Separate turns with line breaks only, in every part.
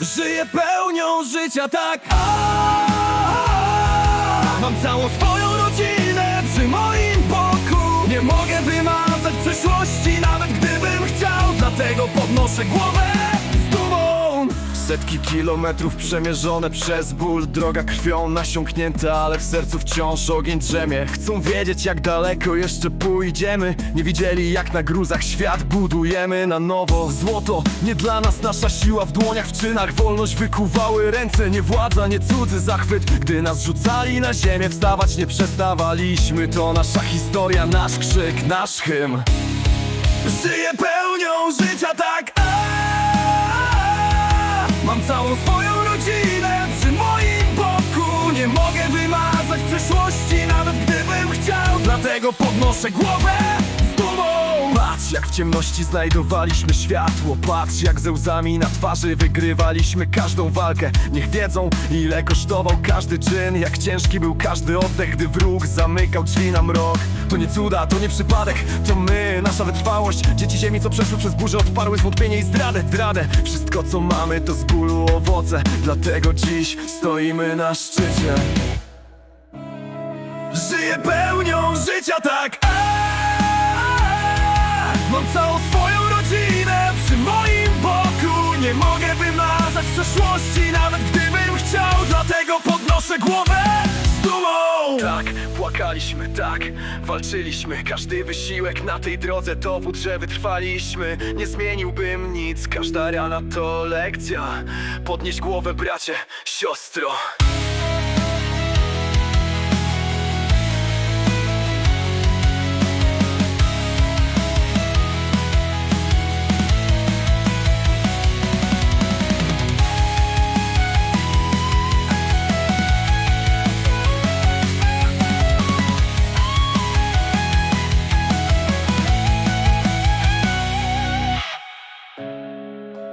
Żyję pełnią życia tak. Mam całą swoją rodzinę przy moim boku. Nie mogę wymazać przeszłości nawet gdybym chciał. Dlatego podnoszę głowę Setki kilometrów przemierzone przez ból. Droga krwią nasiąknięta, ale w sercu wciąż ogień drzemie. Chcą wiedzieć jak daleko jeszcze pójdziemy. Nie widzieli jak na gruzach świat budujemy na nowo. Złoto, nie dla nas nasza siła w dłoniach, w czynach. Wolność wykuwały ręce, nie władza, nie cudzy. Zachwyt Gdy nas rzucali na ziemię, wstawać nie przestawaliśmy. To nasza historia, nasz krzyk, nasz hymn. Żyję pełnią życia tak całą swoją rodzinę. Przy moim boku Nie mogę wymazać przeszłości nawet gdybym chciał. Dlatego podnoszę głowę z dumą w ciemności znajdowaliśmy światło. Patrz jak ze łzami na twarzy wygrywaliśmy każdą walkę. Niech wiedzą ile kosztował każdy czyn. Jak ciężki był każdy oddech, gdy wróg zamykał drzwi na mrok. To nie cuda, to nie przypadek, to my, nasza wytrwałość. Dzieci ziemi co przeszły przez burzę odparły zwątpienie i zdradę, zdradę. Wszystko co mamy to z bólu owoce. Dlatego dziś stoimy na szczycie. Żyję pełnią życia tak przeszłości nawet gdybym chciał Dlatego podnoszę głowę z dumą. Tak, płakaliśmy, tak, walczyliśmy. Każdy wysiłek na tej drodze dowód, że wytrwaliśmy. Nie zmieniłbym nic, każda rana to lekcja. Podnieś głowę bracie, siostro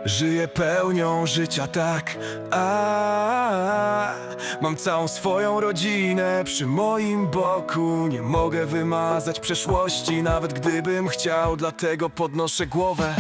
Żyję pełnią życia tak. A, Mam całą swoją rodzinę. Przy moim boku Nie mogę wymazać przeszłości. Nawet gdybym chciał Dlatego podnoszę głowę